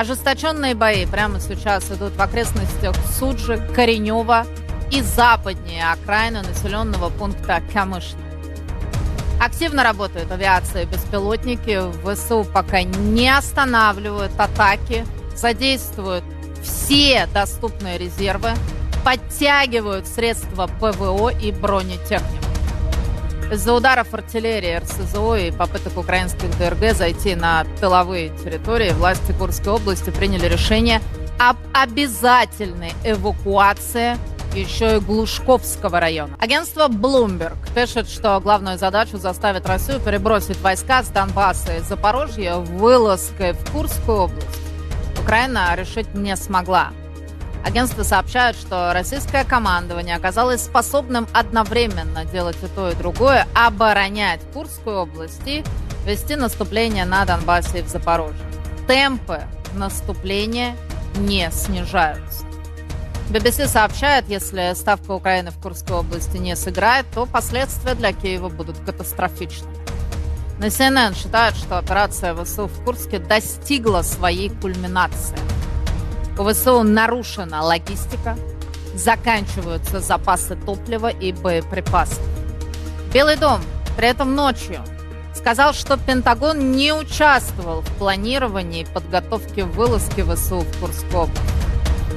Ожесточенные бои прямо сейчас идут в окрестностях Суджи, Коренева и западнее окраины населенного пункта Камышно. Активно работают авиация и беспилотники. ВСУ пока не останавливают атаки, задействуют все доступные резервы, подтягивают средства ПВО и бронетехнику. Из-за ударов артиллерии, РСЗО и попыток украинских ДРГ зайти на тыловые территории, власти Курской области приняли решение об обязательной эвакуации еще и Глушковского района. Агентство Bloomberg пишет, что главную задачу заставит Россию перебросить войска с Донбасса и Запорожья вылазкой в Курскую область. Украина решить не смогла. Агентство сообщает, что российское командование оказалось способным одновременно делать и то, и другое, оборонять Курскую область и вести наступление на Донбассе и в Запорожье. Темпы наступления не снижаются. BBC сообщает, если ставка Украины в Курской области не сыграет, то последствия для Киева будут катастрофичными. На CNN считают, что операция ВСУ в Курске достигла своей кульминации – ВСУ нарушена логистика, заканчиваются запасы топлива и боеприпасов. Белый дом при этом ночью сказал, что Пентагон не участвовал в планировании и подготовке вылазки ВСУ в область.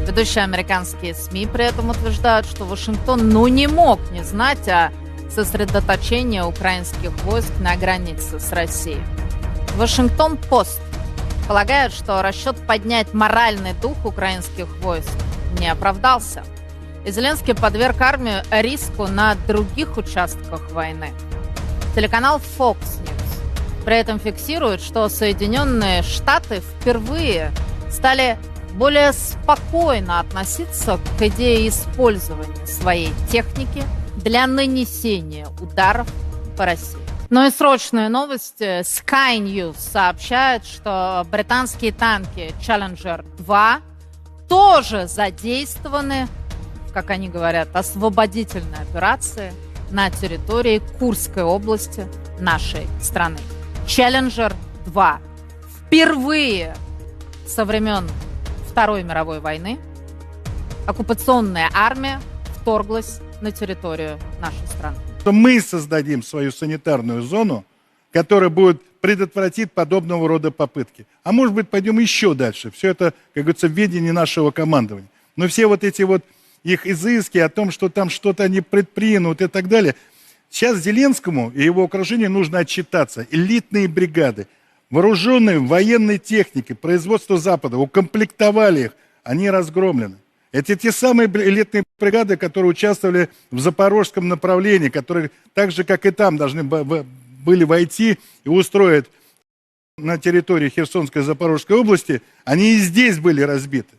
Ведущие американские СМИ при этом утверждают, что Вашингтон ну не мог не знать о сосредоточении украинских войск на границе с Россией. Вашингтон-Пост Полагают, что расчет поднять моральный дух украинских войск не оправдался. И Зеленский подверг армию риску на других участках войны. Телеканал Fox News при этом фиксирует, что Соединенные Штаты впервые стали более спокойно относиться к идее использования своей техники для нанесения ударов по России. Ну и срочные новости. Sky News сообщает, что британские танки Challenger 2 тоже задействованы, как они говорят, освободительной операции на территории Курской области нашей страны. Challenger 2. Впервые со времен Второй мировой войны оккупационная армия вторглась на территорию нашей страны что мы создадим свою санитарную зону, которая будет предотвратить подобного рода попытки. А может быть, пойдем еще дальше. Все это, как говорится, в ведении нашего командования. Но все вот эти вот их изыски о том, что там что-то они предпримут и так далее. Сейчас Зеленскому и его окружению нужно отчитаться. Элитные бригады, вооруженные военной техникой, производство Запада, укомплектовали их, они разгромлены. Это те самые элитные бригады, которые участвовали в запорожском направлении, которые так же, как и там, должны были войти и устроить на территории Херсонской и Запорожской области, они и здесь были разбиты.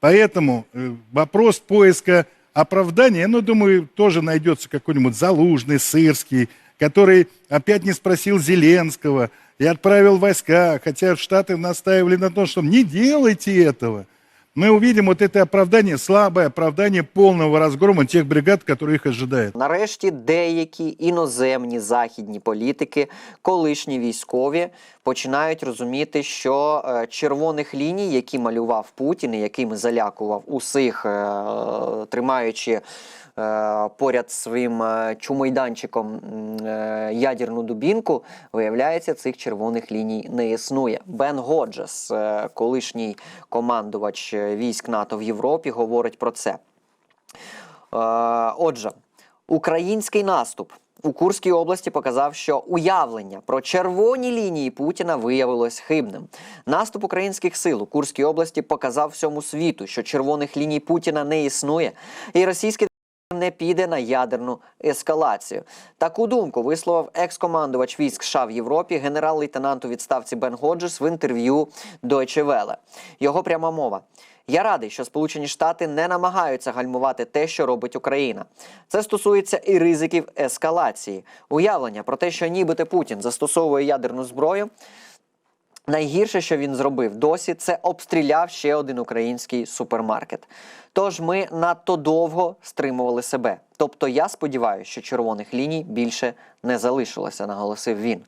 Поэтому э, вопрос поиска оправдания, ну, думаю, тоже найдется какой-нибудь Залужный, Сырский, который опять не спросил Зеленского и отправил войска, хотя Штаты настаивали на том, что не делайте этого – мы увидим вот это оправдание, слабое оправдание полного разгрома тех бригад, которые их ожидают. Нарешті деякі іноземні західні політики, колишні військові, починають розуміти, що е, червоних ліній, які малював Путін, і якими залякував усіх, е, тримаючи. Е, поряд своїм е, чумойданчиком е, ядерну дубінку, виявляється, цих червоних ліній не існує. Бен Годжес, колишній командувач військ НАТО в Європі, говорить про це. Отже, український наступ. У Курській області показав, що уявлення про червоні лінії Путіна виявилось хибним. Наступ українських сил у Курській області показав всьому світу, що червоних ліній Путіна не існує, і російські не піде на ядерну ескалацію. Таку думку висловив екс-командувач військ США в Європі, генерал-лейтенант у відставці Бен Годжес в інтерв'ю Deutsche Welle. Його пряма мова. Я радий, що Сполучені Штати не намагаються гальмувати те, що робить Україна. Це стосується і ризиків ескалації, уявлення про те, що нібито Путін застосовує ядерну зброю. Найгірше, що він зробив досі, це обстріляв ще один український супермаркет. Тож ми надто довго стримували себе. Тобто, я сподіваюся, що червоних ліній більше не залишилося, наголосив він. Е,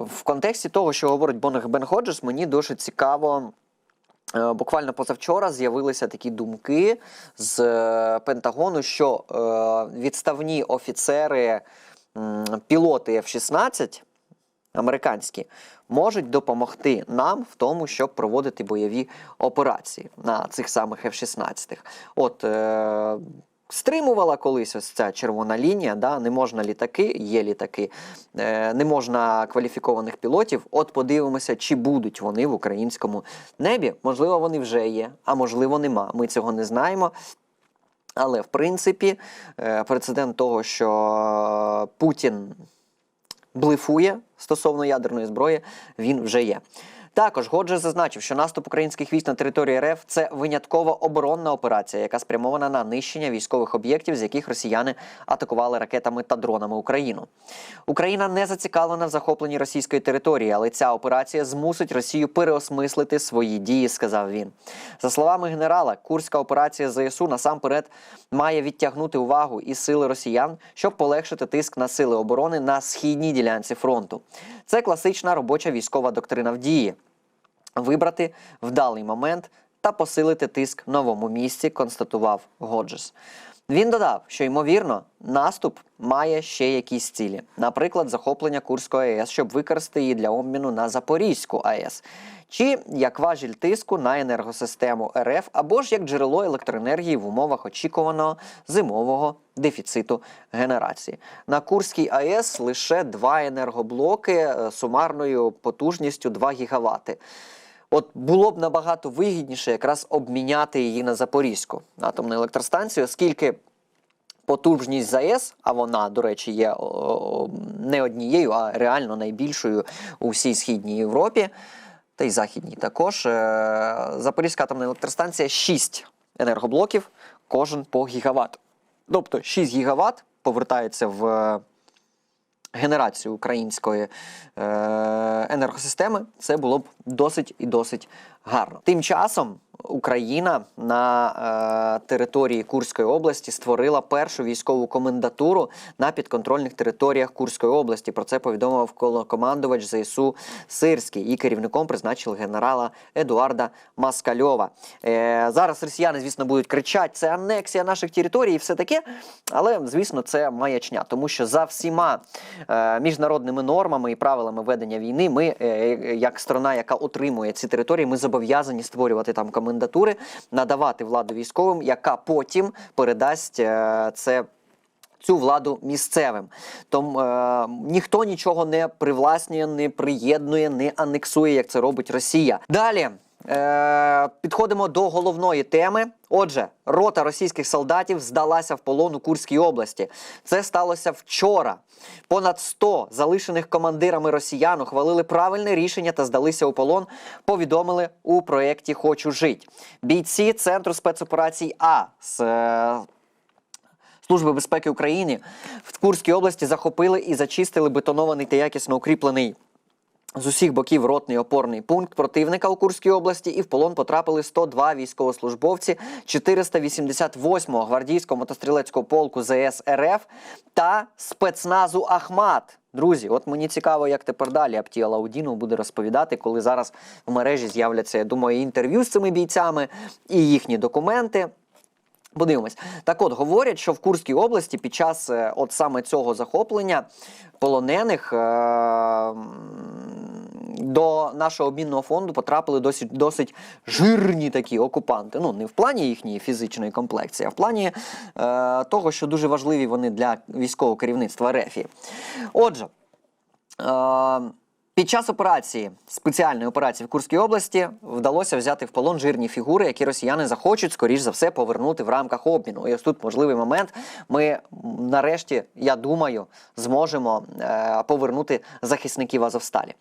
в контексті того, що говорить Бон- Бен Ходжес, мені дуже цікаво. Е, Буквально позавчора з'явилися такі думки з е, Пентагону, що е, відставні офіцери, пілоти F-16 американські можуть допомогти нам в тому, щоб проводити бойові операції на цих самих F-16. От е, стримувала колись ось ця червона лінія, да, не можна літаки, є літаки, е, не можна кваліфікованих пілотів. От подивимося, чи будуть вони в українському небі. Можливо, вони вже є, а можливо, нема. Ми цього не знаємо. Але в принципі, е, прецедент того, що Путін блефує стосовно ядерної зброї, він вже є. Також Годжа зазначив, що наступ українських військ на територію РФ це винятково оборонна операція, яка спрямована на нищення військових об'єктів, з яких росіяни атакували ракетами та дронами Україну. Україна не зацікавлена в захопленні російської території, але ця операція змусить Росію переосмислити свої дії, сказав він. За словами генерала, курська операція ЗСУ насамперед має відтягнути увагу і сили росіян, щоб полегшити тиск на сили оборони на східній ділянці фронту. Це класична робоча військова доктрина в дії вибрати вдалий момент та посилити тиск новому місці, констатував Годжес. Він додав, що ймовірно наступ має ще якісь цілі, наприклад, захоплення Курської АЕС, щоб використати її для обміну на Запорізьку АЕС, чи як важіль тиску на енергосистему РФ, або ж як джерело електроенергії в умовах очікуваного зимового дефіциту генерації. На Курській АЕС лише два енергоблоки е, сумарною потужністю 2 гігавати. От було б набагато вигідніше якраз обміняти її на Запорізьку атомну електростанцію, оскільки потужність ЗАЕС, а вона, до речі, є не однією, а реально найбільшою у всій східній Європі, та й західній також. Е, Запорізька атомна електростанція 6 енергоблоків, кожен по гігават. Тобто 6 гігават повертається в е, генерацію української е, енергосистеми, це було б досить і досить гарно. Тим часом Україна на е, території Курської області створила першу військову комендатуру на підконтрольних територіях Курської області. Про це повідомив колокомандувач ЗСУ Сирський і керівником призначили генерала Едуарда Маскальова. Е, зараз росіяни, звісно, будуть кричати: це анексія наших територій і все таке. Але звісно, це маячня, тому що за всіма е, міжнародними нормами і правилами ведення війни, ми, е, як сторона, яка отримує ці території, ми зобов'язані створювати там комендатури, надавати владу військовим, яка потім передасть е, це. Цю владу місцевим. Тому е, ніхто нічого не привласнює, не приєднує, не анексує, як це робить Росія. Далі е, підходимо до головної теми. Отже, рота російських солдатів здалася в полон у Курській області. Це сталося вчора. Понад 100 залишених командирами росіян ухвалили правильне рішення та здалися у полон. Повідомили у проєкті Хочу жить. Бійці центру спецоперацій А з е, Служби безпеки України в Курській області захопили і зачистили бетонований та якісно укріплений з усіх боків ротний опорний пункт противника у Курській області і в полон потрапили 102 військовослужбовці 488-го гвардійського мотострілецького полку ЗС РФ та спецназу Ахмат. Друзі, от мені цікаво, як тепер далі Аптія Лаудінов буде розповідати, коли зараз в мережі з'являться, я думаю, інтерв'ю з цими бійцями і їхні документи. Подивимось. Так от говорять, що в Курській області під час е, от саме цього захоплення полонених е- до нашого обмінного фонду потрапили досить досить жирні такі окупанти. Ну не в плані їхньої фізичної комплекції, а в плані е- того, що дуже важливі вони для військового керівництва РЕФІ. Отже. Е- під час операції спеціальної операції в Курській області вдалося взяти в полон жирні фігури, які росіяни захочуть скоріш за все повернути в рамках обміну. І ось тут можливий момент. Ми нарешті, я думаю, зможемо е, повернути захисників Азовсталі.